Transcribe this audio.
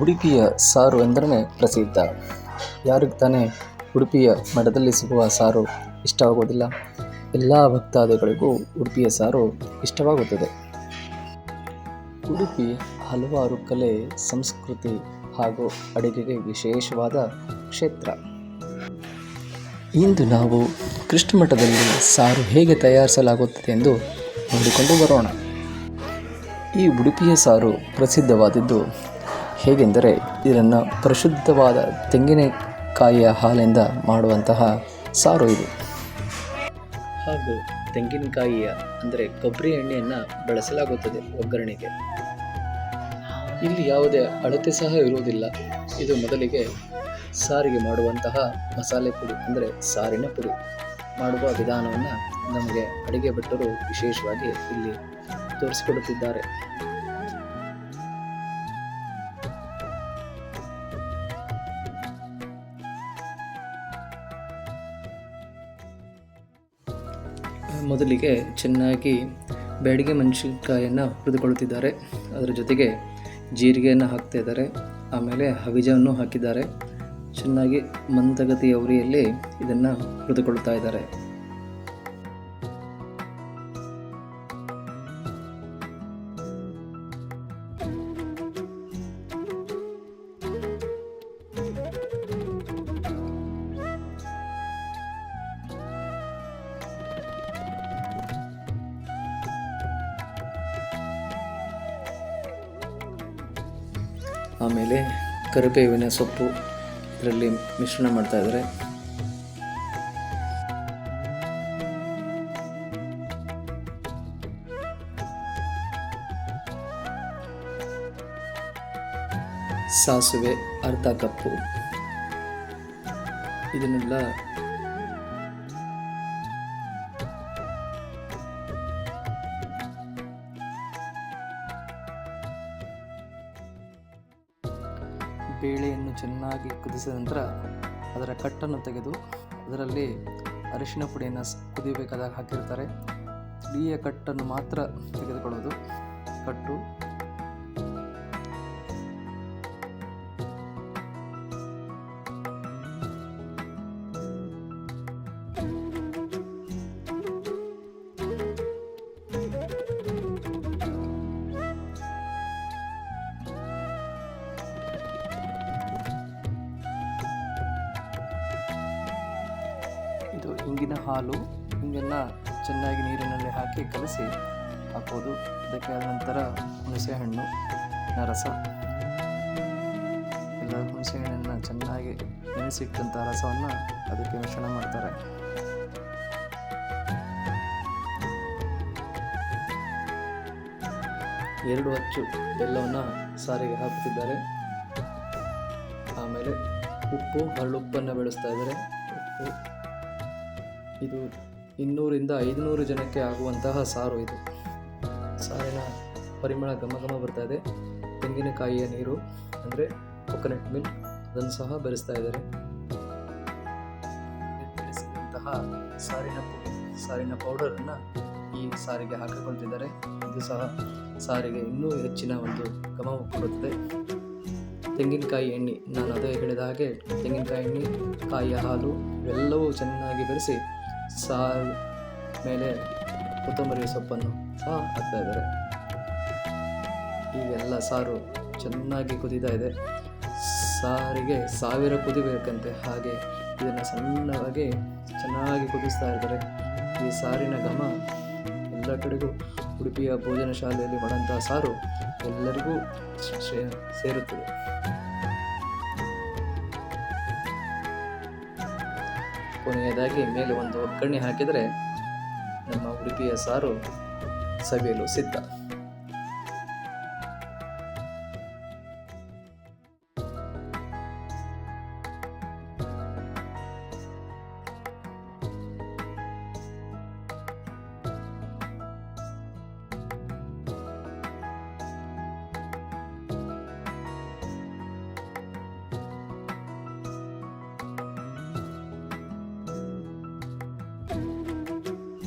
ಉಡುಪಿಯ ಸಾರು ಎಂದರೆ ಪ್ರಸಿದ್ಧ. ಯಾರಿಗೆ ತಾನೇ ಉಡುಪಿಯ ಮಠದಲ್ಲಿ ಸಿಗುವ ಸಾರು ಇಷ್ಟವಾಗೋದಿಲ್ಲ? ಎಲ್ಲ ಭಕ್ತಾದಿಗಳಿಗೂ ಉಡುಪಿಯ ಸಾರು ಇಷ್ಟವಾಗುತ್ತದೆ. ಉಡುಪಿ ಹಲವಾರು ಕಲೆ, ಸಂಸ್ಕೃತಿ ಹಾಗೂ ಅಡುಗೆಗೆ ವಿಶೇಷವಾದ ಕ್ಷೇತ್ರ. ಇಂದು ನಾವು ಕೃಷ್ಣ ಮಠದಲ್ಲಿ ಸಾರು ಹೇಗೆ ತಯಾರಿಸಲಾಗುತ್ತದೆ ಎಂದು ನೋಡಿಕೊಂಡು ಬರೋಣ. ಈ ಉಡುಪಿಯ ಸಾರು ಪ್ರಸಿದ್ಧವಾದದ್ದು ಹೇಗೆಂದರೆ ಇದನ್ನು ಪರಿಶುದ್ಧವಾದ ತೆಂಗಿನಕಾಯಿಯ ಹಾಲಿಂದ ಮಾಡುವಂತಹ ಸಾರು ಇದು. ಹಾಗೂ ತೆಂಗಿನಕಾಯಿಯ, ಅಂದರೆ ಕೊಬ್ಬರಿ ಎಣ್ಣೆಯನ್ನು ಬಳಸಲಾಗುತ್ತದೆ ಒಗ್ಗರಣೆಗೆ. ಇಲ್ಲಿ ಯಾವುದೇ ಅಳತೆ ಸಹ ಇರುವುದಿಲ್ಲ. ಇದು ಮೊದಲಿಗೆ ಸಾರಿಗೆ ಮಾಡುವಂತಹ ಮಸಾಲೆ ಪುಡಿ, ಅಂದರೆ ಸಾರಿನ ಪುಡಿ. ಮಾಡುವ ವಿಧಾನವನ್ನು ನಮಗೆ ಅಡುಗೆ ಭಟ್ಟರು ವಿಶೇಷವಾಗಿ ಇಲ್ಲಿ ತೋರಿಸಿಕೊಡುತ್ತಿದ್ದಾರೆ. ಮೊದಲಿಗೆ ಚೆನ್ನಾಗಿ ಬ್ಯಾಡಿಗೆ ಮೆಣಸಿನ್ಕಾಯನ್ನು ಹುರಿದುಕೊಳ್ಳುತ್ತಿದ್ದಾರೆ. ಅದರ ಜೊತೆಗೆ ಜೀರಿಗೆಯನ್ನು ಹಾಕ್ತಾ ಇದ್ದಾರೆ. ಆಮೇಲೆ ಹವಿಜವನ್ನು ಹಾಕಿದ್ದಾರೆ. ಚೆನ್ನಾಗಿ ಮಂದಗತಿಯ ಉರಿಯಲ್ಲಿ ಇದನ್ನು ಹುರಿದುಕೊಳ್ತಾ ಇದ್ದಾರೆ. ಆಮೇಲೆ ಕರಿಬೇವಿನ ಸೊಪ್ಪು ಇದರಲ್ಲಿ ಮಿಶ್ರಣ ಮಾಡ್ತಾ ಇದ್ದಾರೆ. ಸಾಸಿವೆ ಅರ್ಧ ಕಪ್ಪು. ಇದನ್ನೆಲ್ಲ ಬೇಳೆಯನ್ನು ಚೆನ್ನಾಗಿ ಕುದಿಸಿದ ನಂತರ ಅದರ ಕಟ್ಟನ್ನು ತೆಗೆದು ಅದರಲ್ಲಿ ಅರಿಶಿನ ಪುಡಿಯನ್ನು ಕುದಿಯಬೇಕಾದಾಗ ಹಾಕಿರ್ತಾರೆ. ಇಡೀ ಕಟ್ಟನ್ನು ಮಾತ್ರ ತೆಗೆದುಕೊಳ್ಳೋದು ಕಟ್ಟು ಇಂಗಿನ ಹಾಲು ಹೀಗೆಲ್ಲ ಚೆನ್ನಾಗಿ ನೀರಿನಲ್ಲಿ ಹಾಕಿ ಕಲಸಿ ಹಾಕೋದು. ಅದಕ್ಕೆ ಆದ ನಂತರ ಹುಣಸೆಹಣ್ಣು ರಸ. ಎಲ್ಲ ಹುಣಸೆಹಣ್ಣನ್ನು ಚೆನ್ನಾಗಿ ನೆನೆಸಿಟ್ಟಂಥ ರಸವನ್ನು ಅದಕ್ಕೆ ಮಿಶ್ರಣ ಮಾಡ್ತಾರೆ. ಎರಡು ಅಚ್ಚು ಬೆಲ್ಲವನ್ನು ಸಾರಿಗೆ ಹಾಕುತ್ತಿದ್ದಾರೆ. ಆಮೇಲೆ ಉಪ್ಪು, ಹರಳುಪ್ಪನ್ನು ಬೆಳೆಸ್ತಾ ಇದ್ದಾರೆ. ಉಪ್ಪು ಇದು ಇನ್ನೂರಿಂದ ಐದುನೂರು ಜನಕ್ಕೆ ಆಗುವಂತಹ ಸಾರು ಇದು. ಸಾರಿನ ಪರಿಮಳ ಘಮ ಘಮ ಬರ್ತಾ ಇದೆ. ತೆಂಗಿನಕಾಯಿಯ ನೀರು, ಅಂದರೆ ಕೊಕೊನಟ್ ಮಿಲ್ಕ್ ಅದನ್ನು ಸಹ ಬೆರೆಸ್ತಾ ಇದ್ದಾರೆ. ಬೆರೆಸಿದಂತಹ ಸಾರಿನ ಪುಡಿ ಸಾರಿನ ಪೌಡರನ್ನು ಈ ಸಾರಿಗೆ ಹಾಕಿಕೊಳ್ತಿದ್ದಾರೆ. ಇದು ಸಹ ಸಾರಿಗೆ ಇನ್ನೂ ಹೆಚ್ಚಿನ ಒಂದು ಘಮ ಕೊಡುತ್ತದೆ ತೆಂಗಿನಕಾಯಿ ಎಣ್ಣೆ, ನಾನು ಅದೇ ಹೇಳಿದ ಹಾಗೆ ತೆಂಗಿನಕಾಯಿ ಎಣ್ಣೆ, ಕಾಯಿಯ ಹಾಲು, ಇವೆಲ್ಲವೂ ಚೆನ್ನಾಗಿ ಬೆರೆಸಿ ಸಾರು ಮೇಲೆ ಕೊತ್ತಂಬರಿ ಸೊಪ್ಪನ್ನು ಸಹ ಹಾಕ್ತಾ ಇದ್ದಾರೆ. ಈಗೆಲ್ಲ ಸಾರು ಚೆನ್ನಾಗಿ ಕುದೀತಾ ಇದೆ. ಸಾರಿಗೆ ಸಾವಿರ ಕುದಿಬೇಕಂತೆ. ಹಾಗೆ ಇದನ್ನು ಸಣ್ಣವಾಗಿ ಚೆನ್ನಾಗಿ ಕುದಿಸ್ತಾ ಇದ್ದಾರೆ. ಈ ಸಾರಿನ ಘಮ ಎಲ್ಲ ಕಡೆಗೂ ಉಡುಪಿಯ ಭೋಜನ ಶಾಲೆಯಲ್ಲಿ ಮಾಡುವಂತಹ ಸಾರು ಎಲ್ಲರಿಗೂ ಸೇರುತ್ತದೆ. ಕೊನೆಯದಾಗಿ ಮೇಲೆ ಒಂದು ಒಗ್ಗರಣೆ ಹಾಕಿದರೆ ನಮ್ಮ ಉಡುಪಿಯ ಸಾರು ಸವಿಯಲು ಸಿದ್ಧ.